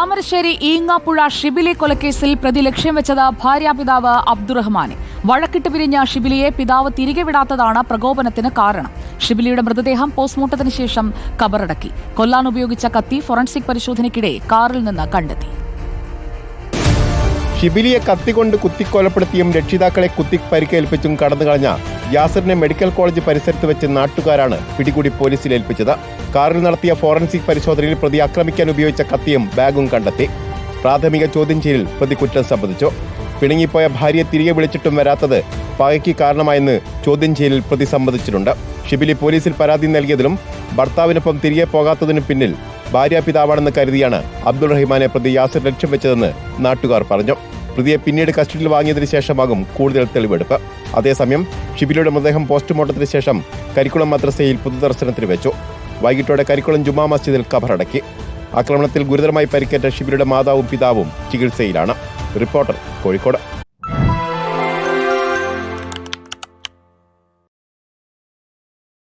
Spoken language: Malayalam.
താമരശ്ശേരി ഈങ്ങാപ്പുഴ ഷിബിലി കൊലക്കേസിൽ പ്രതി ലക്ഷ്യം വെച്ചത് ഭാര്യാപിതാവ് അബ്ദുറഹ്മാനെ. വഴക്കിട്ട് പിരിഞ്ഞ ഷിബിലിയെ പിതാവ് തിരികെ വിടാത്തതാണ് പ്രകോപനത്തിന് കാരണം. ഷിബിലിയുടെ മൃതദേഹം പോസ്റ്റ്മോർട്ടത്തിന് ശേഷം കബറടക്കി. കൊല്ലാൻ ഉപയോഗിച്ച കത്തി ഫോറൻസിക് പരിശോധനയ്ക്കിടെ കാറിൽ നിന്ന് കണ്ടെത്തി. ഷിബിലിയെ കത്തികൊണ്ട് കുത്തിക്കൊലപ്പെടുത്തിയും രക്ഷിതാക്കളെ കുത്തി പരിക്കേൽപ്പിച്ചും കടന്നു കളഞ്ഞ യാസറിനെ മെഡിക്കൽ കോളേജ് പരിസരത്ത് വെച്ച് നാട്ടുകാരാണ് പിടികൂടി പോലീസിൽ ഏൽപ്പിച്ചത്. കാറിൽ നടത്തിയ ഫോറൻസിക് പരിശോധനയിൽ പ്രതി ആക്രമിക്കാൻ ഉപയോഗിച്ച കത്തിയും ബാഗും കണ്ടെത്തി. പ്രാഥമിക ചോദ്യം ചെയ്യലിൽ പ്രതി കുറ്റം സമ്മതിച്ചു. പിണങ്ങിപ്പോയ ഭാര്യയെ തിരികെ വിളിച്ചിട്ടും വരാത്തത് പകയ്ക്ക് കാരണമായെന്ന് ചോദ്യം ചെയ്യലിൽ പ്രതി സമ്മതിച്ചിട്ടുണ്ട്. ഷിബിലി പോലീസിൽ പരാതി നൽകിയതിലും ഭർത്താവിനൊപ്പം തിരികെ പോകാത്തതിനു പിന്നിൽ ഭാര്യാപിതാവാണെന്ന് കരുതിയാണ് അബ്ദുൾ റഹിമാനെ പ്രതി യാസിർ ലക്ഷ്യം വെച്ചതെന്ന് നാട്ടുകാർ പറഞ്ഞു. പ്രതിയെ പിന്നീട് കസ്റ്റഡിയിൽ വാങ്ങിയതിനു ശേഷമാകും കൂടുതൽ തെളിവെടുപ്പ്. അതേസമയം ഷിബിലിയുടെ മൃതദേഹം പോസ്റ്റ്മോർട്ടത്തിന് ശേഷം കരിക്കുളം മദ്രസയിൽ പൊതുദർശനത്തിന് വെച്ചു. വൈകിട്ടോടെ കരിക്കുളം ജുമാ മസ്ജിദിൽ കബറടക്കി. ആക്രമണത്തിൽ ഗുരുതരമായി പരിക്കേറ്റ ഷിബിലിയുടെ മാതാവും പിതാവും ചികിത്സയിലാണ്. റിപ്പോർട്ടർ കോഴിക്കോട്.